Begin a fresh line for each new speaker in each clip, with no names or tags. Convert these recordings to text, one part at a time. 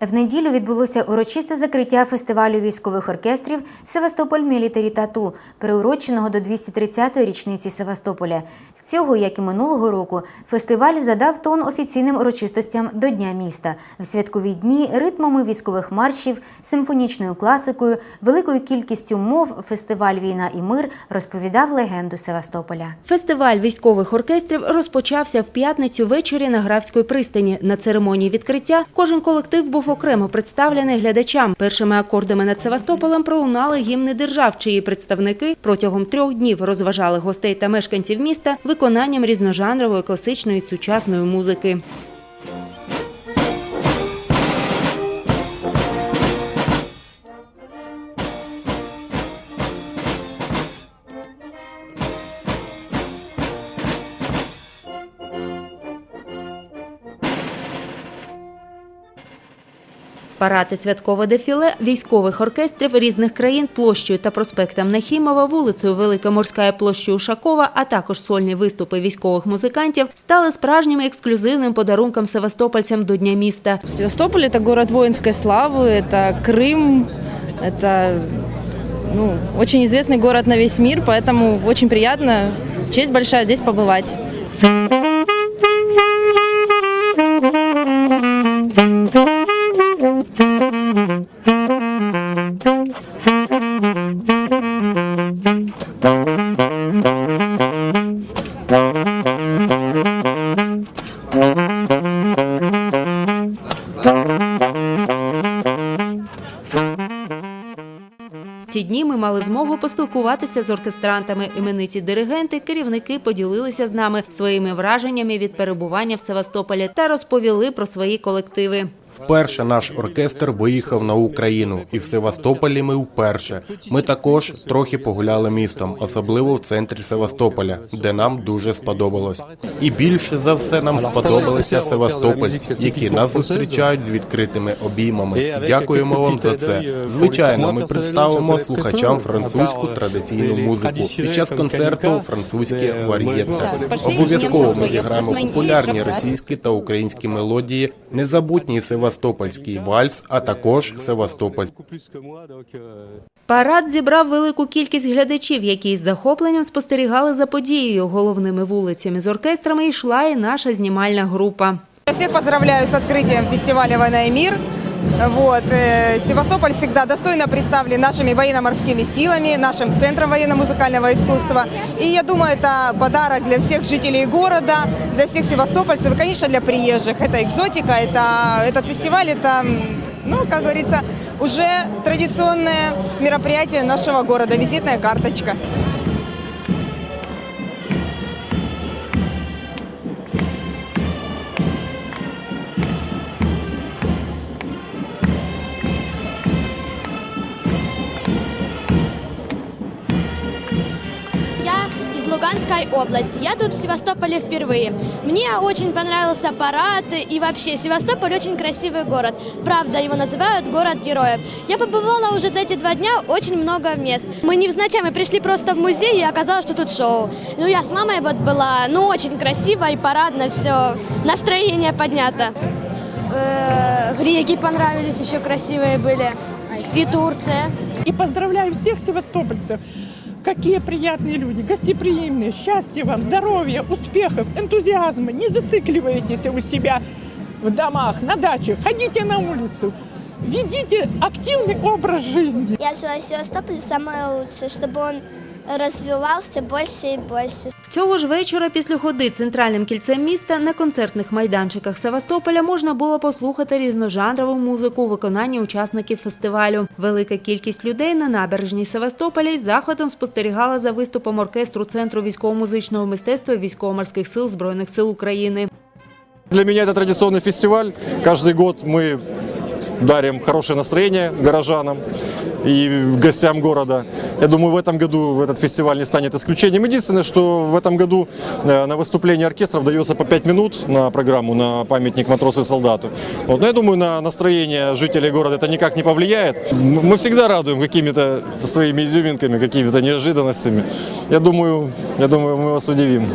В неділю відбулося урочисте закриття фестивалю військових оркестрів Севастополь Мілітарі Тату, приуроченого до 230-ї річниці Севастополя. Цього, як і минулого року, фестиваль задав тон офіційним урочистостям до Дня міста. В святкові дні ритмами військових маршів, симфонічною класикою, великою кількістю мов фестиваль Війна і мир розповідав легенду Севастополя.
Фестиваль військових оркестрів розпочався в п'ятницю ввечері на Графської пристані. На церемонії відкриття кожен колектив був окремо представлений глядачам. Першими акордами над Севастополем пролунали гімни держав, чиї представники протягом трьох днів розважали гостей та мешканців міста виконанням різножанрової класичної сучасної музики. Парад і святкове дефіле військових оркестрів різних країн площею та проспектом Нахімова, вулицею Велика Морська і площею Ушакова, а також сольні виступи військових музикантів стали справжнім ексклюзивним подарунком севастопольцям до Дня міста.
Севастополь – это город воинской славы, это Крым, это ну, очень известный город на весь мир, поэтому очень приятно, честь большая здесь побывать.
Ці дні ми мали змогу поспілкуватися з оркестрантами. Імениті диригенти, керівники поділилися з нами своїми враженнями від перебування в Севастополі та розповіли про свої колективи.
Вперше наш оркестр виїхав на Україну, і в Севастополі ми вперше. Ми також трохи погуляли містом, особливо в центрі Севастополя, де нам дуже сподобалось. І більше за все нам сподобалися севастопольці, які нас зустрічають з відкритими обіймами. Дякуємо вам за це. Звичайно, ми представимо слухачам французьку традиційну музику. Під час концерту французьке вар'єте. Обов'язково ми зіграємо популярні російські та українські мелодії, незабутній севастопольський вальс, а також Севастополь.
Парад зібрав велику кількість глядачів, які з захопленням спостерігали за подією. Головними вулицями з оркестрами йшла і наша знімальна група.
Я всех поздравляю с открытием фестиваля «Война и мир». Вот. э, Севастополь всегда достойно представлен нашими военно-морскими силами, нашим центром военно-музыкального искусства. И я думаю, это подарок для всех жителей города, для всех севастопольцев и, конечно, для приезжих. Это экзотика, это, этот фестиваль, это, ну, как говорится, уже традиционное мероприятие нашего города, визитная карточка.
Луганской области. Я тут в Севастополе впервые. Мне очень понравился парад и вообще Севастополь очень красивый город. Правда, его называют город героев. Я побывала уже за эти два дня очень много мест. Мы невзначай, мы пришли просто в музей и оказалось, что тут шоу. Ну, я с мамой вот была, ну, очень красиво и парадно все. Настроение поднято. Э, Греки понравились, еще красивые были. И Турция.
И поздравляю всех севастопольцев. Какие приятные люди, гостеприимные. Счастья вам, здоровья, успехов, энтузиазма. Не зацикливайтесь у себя в домах, на дачах. Ходите на улицу. Ведите активный образ жизни.
Я желаю Севастополю самое лучшее, чтобы он развивался больше и больше.
Цього ж вечора після ходи центральним кільцем міста на концертних майданчиках Севастополя можна було послухати різножанрову музику у виконанні учасників фестивалю. Велика кількість людей на набережній Севастополя із заходом спостерігала за виступом оркестру Центру військово-музичного мистецтва військово-морських сил Збройних сил України.
Для меня это традиционный фестиваль. Каждый год мы дарим хорошее настроение горожанам и гостям города. Я думаю, в этом году этот фестиваль не станет исключением. Единственное, что в этом году э, на выступление оркестров дается по 5 минут на программу, на памятник матросу и солдату. Вот. Но я думаю, на настроение жителей города это никак не повлияет. Мы всегда радуем какими-то своими изюминками, какими-то неожиданностями. Я думаю, я думаю, мы вас удивим.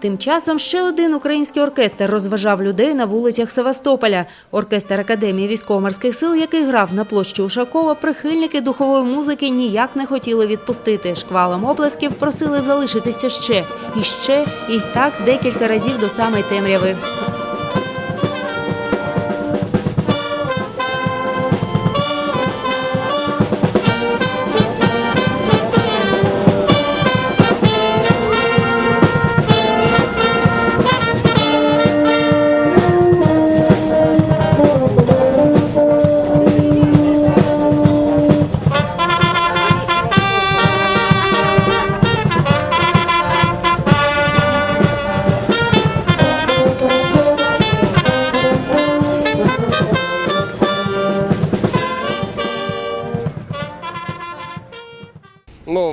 Тим часом ще один український оркестр розважав людей на вулицях Севастополя. Оркестр Академії військово-морських сил, який грав на площі Ушакова, прихильники духової музики ніяк не хотіли відпустити. Шквалом облесків просили залишитися ще і ще, і так декілька разів до самої темряви.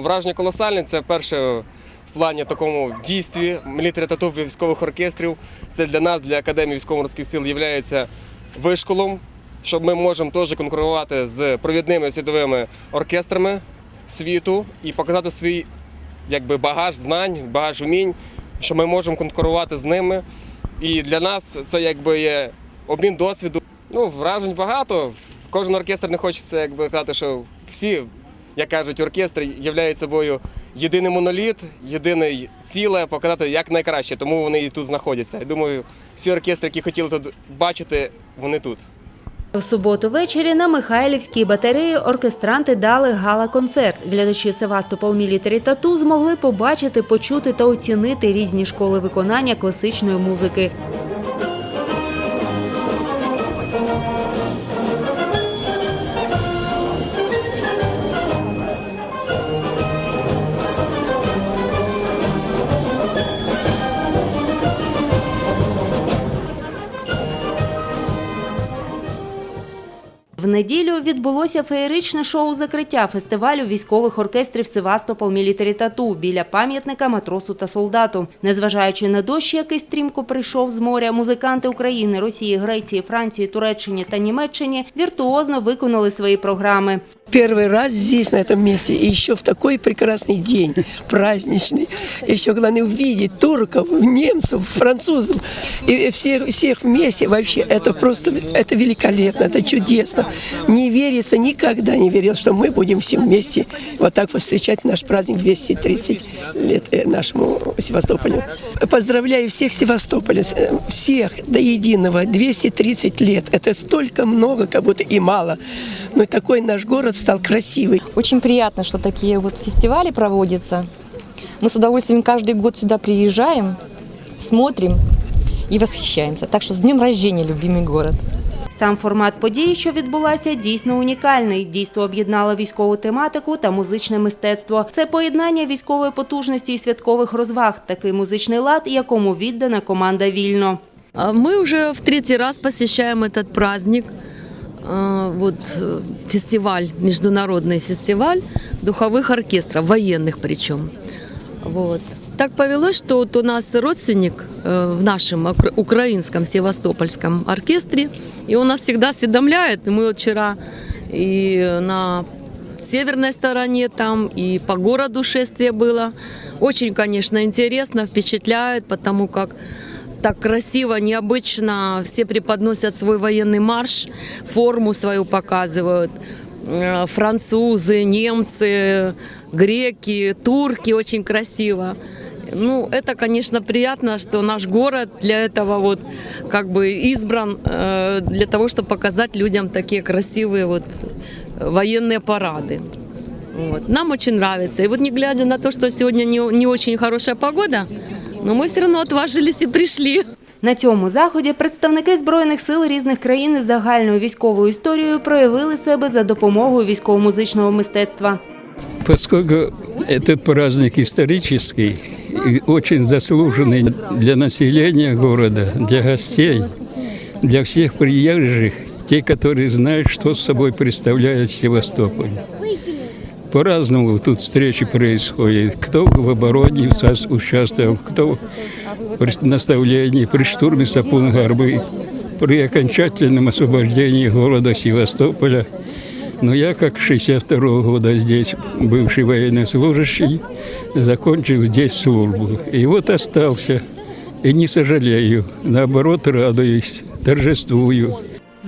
Враження колосальне. Це перше в плані такому в дійстві мілітарі тату військових оркестрів. Це для нас, для Академії військово-морських сил, є вишколом, щоб ми можемо теж конкурувати з провідними світовими оркестрами світу і показати свій якби, багаж знань, багаж умінь, що ми можемо конкурувати з ними. І для нас це якби є обмін досвіду. Ну, вражень багато. Кожен оркестр не хочеться якби казати, що всі, як кажуть, оркестри являють собою єдиний моноліт, єдине ціле, показати як найкраще, тому вони і тут знаходяться. Я думаю, всі оркестри, які хотіли тут бачити, вони тут.
В суботу ввечері на Михайлівській батареї оркестранти дали гала-концерт. Глядачі Севастопол Мілітарі Тату змогли побачити, почути та оцінити різні школи виконання класичної музики. Неділю відбулося феєричне шоу закриття фестивалю військових оркестрів Севастопол Мілітарі Тату біля пам'ятника матросу та солдату. Незважаючи на дощ, який стрімко прийшов з моря, музиканти України, Росії, Греції, Франції, Туреччині та Німеччині віртуозно виконали свої програми.
Первый раз здесь, на этом месте, и еще в такой прекрасный день, праздничный. Еще главное увидеть турков, немцев, французов, и всех, всех вместе. Вообще, это просто, это великолепно, это чудесно. Не верится, никогда не верил, что мы будем все вместе вот так вот встречать наш праздник 230 лет э, нашему Севастополю. Поздравляю всех Севастополя, э, всех до единого, 230 лет. Это столько много, как будто и мало. Но такой наш город стал красивый.
Очень приятно, что такие вот фестивали проводятся. Мы с удовольствием каждый год сюда приезжаем, смотрим и восхищаемся. Так что с днем рождения, любимый город.
Сам формат події, що відбулася, дійсно унікальний. Дійство об'єднало військову тематику та музичне мистецтво. Це поєднання військової потужності і святкових розваг. Такий музичний лад, якому віддана команда вільно.
А Мы уже в третий раз посещаем этот праздник. А, Вот э, фестиваль, международный фестиваль духовых оркестров, военных причем. Вот. Так повелось, что вот у нас родственник э, в нашем укра- украинском севастопольском оркестре, и он нас всегда осведомляет. И мы вот вчера и на северной стороне там, и по городу шествие было. Очень, конечно, интересно, впечатляет, потому как так красиво, необычно. Все преподносят свой военный марш, форму свою показывают. Э, Французы, немцы, греки, турки очень красиво. Ну, это, конечно, приятно, что наш город для этого вот как бы избран э, для того, чтобы показать людям такие красивые вот военные парады. Вот. Нам очень нравится. И вот не глядя на то, что сегодня не, не очень хорошая погода, но мы все равно отважились и пришли.
На цьому заході представники збройних сил різних країн із загальною військовою історією проявили себе за допомогою військово-музичного мистецтва.
Поскольку этот праздник исторический и очень заслуженный для населения города, для гостей, для всех приезжих, те, которые знают, что собой представляет Севастополь. По-разному тут встречи происходят. Кто в обороне ус- участвовал, кто при наставлении, при штурме Сапун-Горбы, при окончательном освобождении города Севастополя. Но я, как 62 года здесь бывший военнослужащий, закончил здесь службу. И вот остался и не сожалею. Наоборот, радуюсь, торжествую.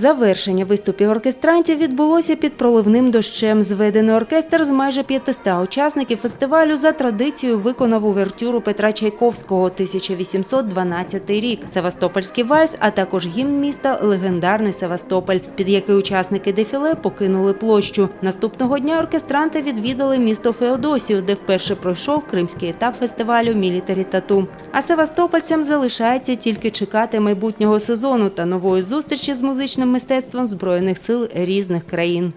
Завершення виступів оркестрантів відбулося під проливним дощем. Зведений оркестр з майже 500 учасників фестивалю за традицією виконав увертюру Петра Чайковського 1812 рік, Севастопольський вальс, а також гімн міста Легендарний Севастополь, під який учасники дефіле покинули площу. Наступного дня оркестранти відвідали місто Феодосію, де вперше пройшов кримський етап фестивалю Мілітарі Тату. А севастопольцям залишається тільки чекати майбутнього сезону та нової зустрічі з музичним мистецтвом збройних сил різних країн.